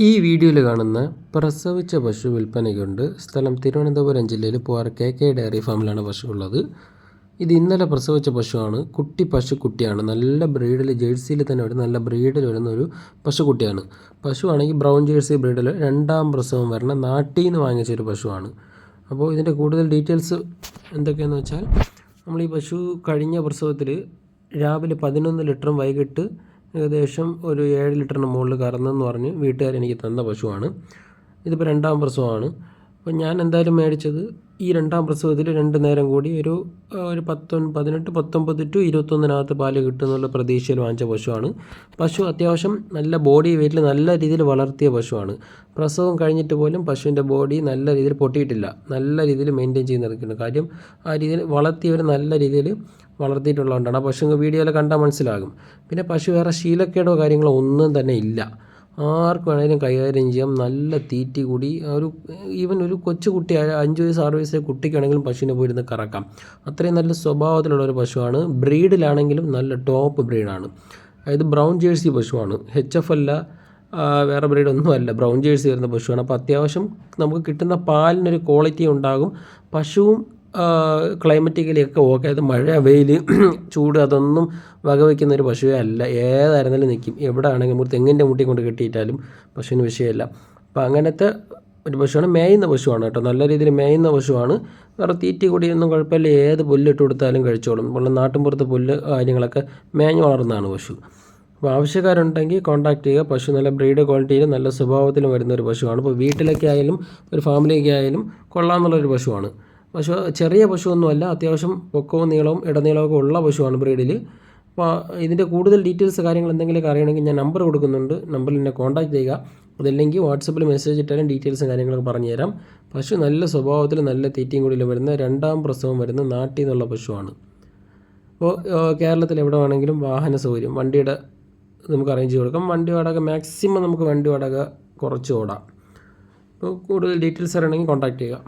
ഈ വീഡിയോയിൽ കാണുന്ന പ്രസവിച്ച പശു വിൽപ്പനയ്ക്കുണ്ട് സ്ഥലം തിരുവനന്തപുരം ജില്ലയിൽ പോവാർ കെ കെ ഡയറി ഫാമിലാണ് പശു ഉള്ളത്. ഇത് ഇന്നലെ പ്രസവിച്ച പശുവാണ്. കുട്ടി പശു കുട്ടിയാണ്. നല്ല ബ്രീഡിൽ ജേഴ്സിയിൽ തന്നെ വരുന്ന നല്ല ബ്രീഡിൽ വരുന്ന ഒരു പശുക്കുട്ടിയാണ് പശുവാണെങ്കിൽ ബ്രൗൺ ജേഴ്സി ബ്രീഡിൽ രണ്ടാം പ്രസവം വരണ നാട്ടിൽ നിന്ന് വാങ്ങിച്ച ഒരു പശുവാണ്. അപ്പോൾ ഇതിന്റെ കൂടുതൽ ഡീറ്റെയിൽസ് എന്തൊക്കെയാണെന്ന് വെച്ചാൽ നമ്മൾ ഈ പശു കഴിഞ്ഞ പ്രസവത്തിൽ രാവിലെ പതിനൊന്ന് ലിറ്ററും വൈകിട്ട് ഏകദേശം ഒരു ഏഴ് ലിറ്ററിന് മുകളിൽ കറന്നെന്ന് പറഞ്ഞ് വീട്ടുകാർ എനിക്ക് തന്ന പശുവാണ്. ഇതിപ്പോൾ രണ്ടാം പ്രസവമാണ്. അപ്പോൾ ഞാൻ എന്തായാലും മേടിച്ചത് ഈ രണ്ടാം പ്രസവത്തിൽ രണ്ട് നേരം കൂടി ഒരു ഒരു പത്തൊൻ പതിനെട്ട് പത്തൊമ്പത് ടു ഇരുപത്തൊന്നിനകത്ത് പാൽ കിട്ടുമെന്നുള്ള പ്രതീക്ഷയിൽ വാങ്ങിച്ച പശുവാണ്. പശു അത്യാവശ്യം നല്ല ബോഡി വെയിറ്റിൽ നല്ല രീതിയിൽ വളർത്തിയ പശുവാണ്. പ്രസവം കഴിഞ്ഞിട്ട് പോലും പശുവിന്റെ ബോഡി നല്ല രീതിയിൽ പൊട്ടിയിട്ടില്ല. നല്ല രീതിയിൽ മെയിന്റെയിൻ ചെയ്ത് നിൽക്കുന്നു കാര്യം ആ രീതിയിൽ വളർത്തിയവർ നല്ല രീതിയിൽ വളർത്തിയിട്ടുള്ളതുകൊണ്ടാണ്. ആ പശു വീഡിയോയിൽ കണ്ടാൽ മനസ്സിലാകും. പിന്നെ പശു വേറെ ശീലക്കേടോ കാര്യങ്ങളോ ഒന്നും തന്നെ ഇല്ല. ആർക്ക് വേണേലും കൈകാര്യം ചെയ്യാം. നല്ല തീറ്റി കൂടി ഒരു ഈവൻ ഒരു കൊച്ചു കുട്ടി അഞ്ച് വയസ്സ് ആറ് വയസ്സ് കുട്ടിക്കാണെങ്കിലും പശുവിനെ പോയിരുന്ന് കറക്കാം. അത്രയും നല്ല സ്വഭാവത്തിലുള്ള ഒരു പശുവാണ്. ബ്രീഡിലാണെങ്കിലും നല്ല ടോപ്പ് ബ്രീഡാണ്. അതായത് ബ്രൗൺ ജേഴ്സി പശുവാണ്. എച്ച് എഫ് അല്ല വേറെ ബ്രീഡൊന്നും അല്ല ബ്രൗൺ ജേഴ്സി വരുന്ന പശുവാണ്. അപ്പോൾ അത്യാവശ്യം നമുക്ക് കിട്ടുന്ന പാലിനൊരു ക്വാളിറ്റി ഉണ്ടാകും. പശുവും ക്ലൈമറ്റിക്കലി ഒക്കെ ഓക്കെ അത് മഴ വെയിൽ ചൂട് അതൊന്നും വകവയ്ക്കുന്ന ഒരു പശുവേ അല്ല. ഏതായിരുന്നാലും നിൽക്കും എവിടെ ആണെങ്കിലും ഒരു തെങ്ങിന്റെ മുട്ടി കൊണ്ട് കെട്ടിയിട്ടാലും പശുവിന് വിഷയമല്ല. അപ്പോൾ അങ്ങനത്തെ ഒരു പശുവാണ് മേയുന്ന പശുവാണ് കേട്ടോ. നല്ല രീതിയിൽ മേയുന്ന പശുവാണ്. വേറെ തീറ്റി കൂടിയൊന്നും കുഴപ്പമില്ല. ഏത് പുല്ലിട്ട് കൊടുത്താലും കഴിച്ചോളും. നമ്മൾ നാട്ടിൻപുറത്ത് പുല്ല് കാര്യങ്ങളൊക്കെ മേഞ്ഞ് വളർന്നതാണ് പശു. അപ്പോൾ ആവശ്യക്കാരുണ്ടെങ്കിൽ കോൺടാക്ട് ചെയ്യുക. പശു നല്ല ബ്രീഡ് ക്വാളിറ്റിയിലും നല്ല സ്വഭാവത്തിലും വരുന്ന ഒരു പശുവാണ്. ഇപ്പോൾ വീട്ടിലൊക്കെ ആയാലും ഒരു ഫാമിലിയൊക്കെ ആയാലും കൊള്ളാമെന്നുള്ളൊരു പശുവാണ്. പശു ചെറിയ പശുവൊന്നുമല്ല അത്യാവശ്യം പൊക്കവും നീളവും ഇടനീളവും ഒക്കെ ഉള്ള പശുവാണ് ബ്രീഡിൽ. അപ്പോൾ ഇതിന്റെ കൂടുതൽ ഡീറ്റെയിൽസ് കാര്യങ്ങൾ എന്തെങ്കിലുമൊക്കെ അറിയണമെങ്കിൽ ഞാൻ നമ്പർ കൊടുക്കുന്നുണ്ട്. നമ്പറിൽ എന്നെ കോൺടാക്ട് ചെയ്യുക. അതല്ലെങ്കിൽ വാട്സപ്പിൽ മെസ്സേജ് ഇട്ടാലും ഡീറ്റെയിൽസും കാര്യങ്ങളൊക്കെ പറഞ്ഞുതരാം പശു നല്ല സ്വഭാവത്തിൽ നല്ല തീറ്റയും കൂടിയിൽ വരുന്ന രണ്ടാം പ്രസവം വരുന്ന നാട്ടിൽ നിന്നുള്ള പശുവാണ്. അപ്പോൾ കേരളത്തിൽ എവിടെ വേണമെങ്കിലും വാഹന സൗകര്യം വണ്ടിയുടെ നമുക്ക് അറേഞ്ച് ചെയ്ത് കൊടുക്കാം. വണ്ടി വാടക മാക്സിമം നമുക്ക് വണ്ടി വാടക കുറച്ച് ഓടാം. അപ്പോൾ കൂടുതൽ ഡീറ്റെയിൽസ് അറിയണമെങ്കിൽ കോൺടാക്ട് ചെയ്യുക.